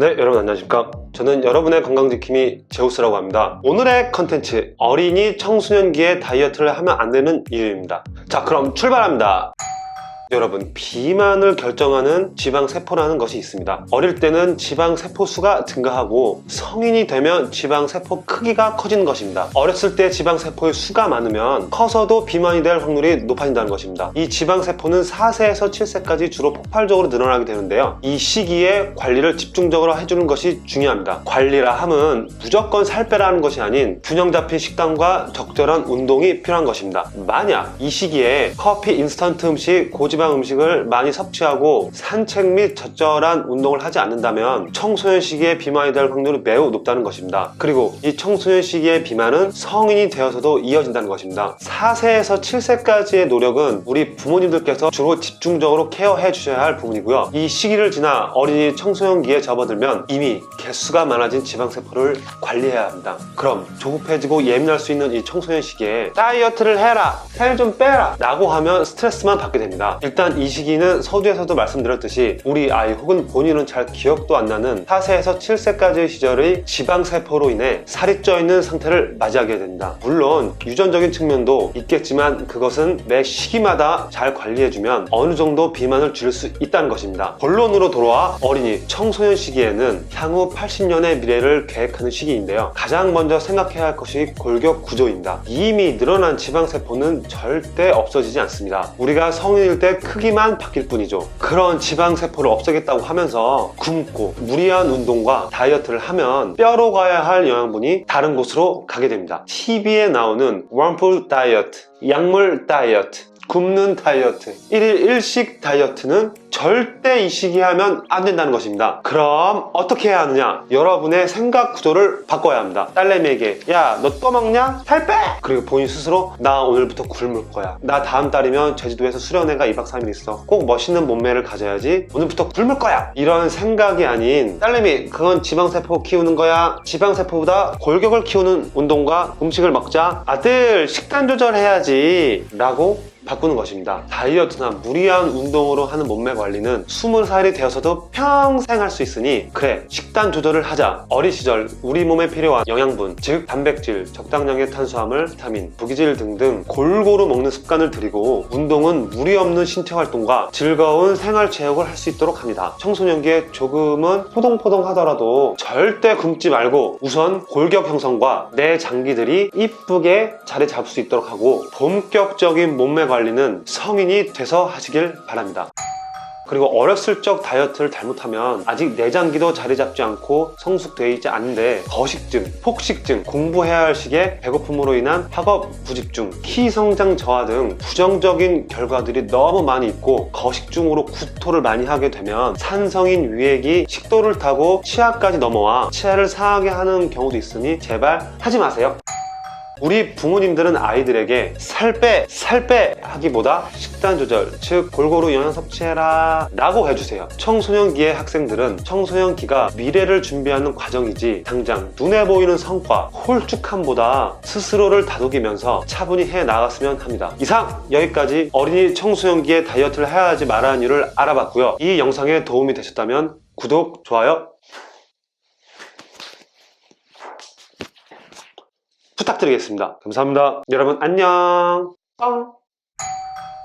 네, 여러분 안녕하십니까. 저는 여러분의 건강지킴이 제우스라고 합니다. 오늘의 컨텐츠, 어린이 청소년기에 다이어트를 하면 안 되는 이유입니다. 자, 그럼 출발합니다. 여러분, 비만을 결정하는 지방세포라는 것이 있습니다. 어릴 때는 지방세포 수가 증가하고 성인이 되면 지방세포 크기가 커지는 것입니다. 어렸을 때 지방세포의 수가 많으면 커서도 비만이 될 확률이 높아진다는 것입니다. 이 지방세포는 4세에서 7세까지 주로 폭발적으로 늘어나게 되는데요. 이 시기에 관리를 집중적으로 해주는 것이 중요합니다. 관리라 함은 무조건 살 빼라는 것이 아닌 균형 잡힌 식단과 적절한 운동이 필요한 것입니다. 만약 이 시기에 커피, 인스턴트 음식, 고 지방 음식을 많이 섭취하고 산책 및 적절한 운동을 하지 않는다면 청소년 시기에 비만이 될 확률이 매우 높다는 것입니다. 그리고 이 청소년 시기의 비만은 성인이 되어서도 이어진다는 것입니다. 4세에서 7세까지의 노력은 우리 부모님들께서 주로 집중적으로 케어해 주셔야 할 부분이고요. 이 시기를 지나 어린이 청소년기에 접어들면 이미 개수가 많아진 지방세포를 관리해야 합니다. 그럼 조급해지고 예민할 수 있는 이 청소년 시기에 다이어트를 해라, 살 좀 빼라 라고 하면 스트레스만 받게 됩니다. 일단 이 시기는 서두에서도 말씀드렸듯이 우리 아이 혹은 본인은 잘 기억도 안 나는 4세에서 7세까지의 시절의 지방세포로 인해 살이 쪄 있는 상태를 맞이하게 됩니다. 물론 유전적인 측면도 있겠지만 그것은 매 시기마다 잘 관리해주면 어느 정도 비만을 줄일 수 있다는 것입니다. 본론으로 돌아와 어린이 청소년 시기에는 향후 80년의 미래를 계획하는 시기인데요. 가장 먼저 생각해야 할 것이 골격 구조입니다. 이미 늘어난 지방세포는 절대 없어지지 않습니다. 우리가 성인일 때 크기만 바뀔 뿐이죠. 그런 지방세포를 없애겠다고 하면서 굶고 무리한 운동과 다이어트를 하면 뼈로 가야 할 영양분이 다른 곳으로 가게 됩니다. TV에 나오는 원풀 다이어트, 약물 다이어트, 굶는 다이어트, 1일 1식 다이어트는 절대 이 시기에 하면 안 된다는 것입니다. 그럼 어떻게 해야 하느냐? 여러분의 생각 구조를 바꿔야 합니다. 딸내미에게 야, 너또 먹냐? 살 빼! 그리고 본인 스스로 나 오늘부터 굶을 거야. 나 다음 달이면 제주도에서 수련회가 2박 3일 있어. 꼭 멋있는 몸매를 가져야지. 오늘부터 굶을 거야. 이런 생각이 아닌 딸내미, 그건 지방세포 키우는 거야. 지방세포보다 골격을 키우는 운동과 음식을 먹자. 아들, 식단 조절해야지. 라고 바꾸는 것입니다. 다이어트나 무리한 운동으로 하는 몸매 관리는 20살이 되어서도 평생 할 수 있으니 그래 식단 조절을 하자. 어린 시절 우리 몸에 필요한 영양분 즉 단백질, 적당량의 탄수화물, 비타민, 무기질 등등 골고루 먹는 습관을 들이고 운동은 무리 없는 신체 활동과 즐거운 생활 체육을 할 수 있도록 합니다. 청소년기에 조금은 포동포동 하더라도 절대 굶지 말고 우선 골격 형성과 내 장기들이 이쁘게 자리 잡을 수 있도록 하고 본격적인 몸매 관리는 성인이 돼서 하시길 바랍니다. 그리고 어렸을 적 다이어트를 잘못하면 아직 내장기도 자리 잡지 않고 성숙되어 있지 않은데 거식증, 폭식증, 공부해야 할 시기에 배고픔으로 인한 학업 부집중, 키 성장 저하 등 부정적인 결과들이 너무 많이 있고 거식증으로 구토를 많이 하게 되면 산성인 위액이 식도를 타고 치아까지 넘어와 치아를 상하게 하는 경우도 있으니 제발 하지 마세요. 우리 부모님들은 아이들에게 살 빼, 살 빼 하기보다 식단 조절, 즉 골고루 영양 섭취해라 라고 해주세요. 청소년기의 학생들은 청소년기가 미래를 준비하는 과정이지 당장 눈에 보이는 성과, 홀쭉함보다 스스로를 다독이면서 차분히 해 나갔으면 합니다. 이상 여기까지 어린이 청소년기에 다이어트를 해야 하지 말아야 하는 이유를 알아봤고요. 이 영상에 도움이 되셨다면 구독, 좋아요 부탁드리겠습니다. 감사합니다. 여러분 안녕. 뻥.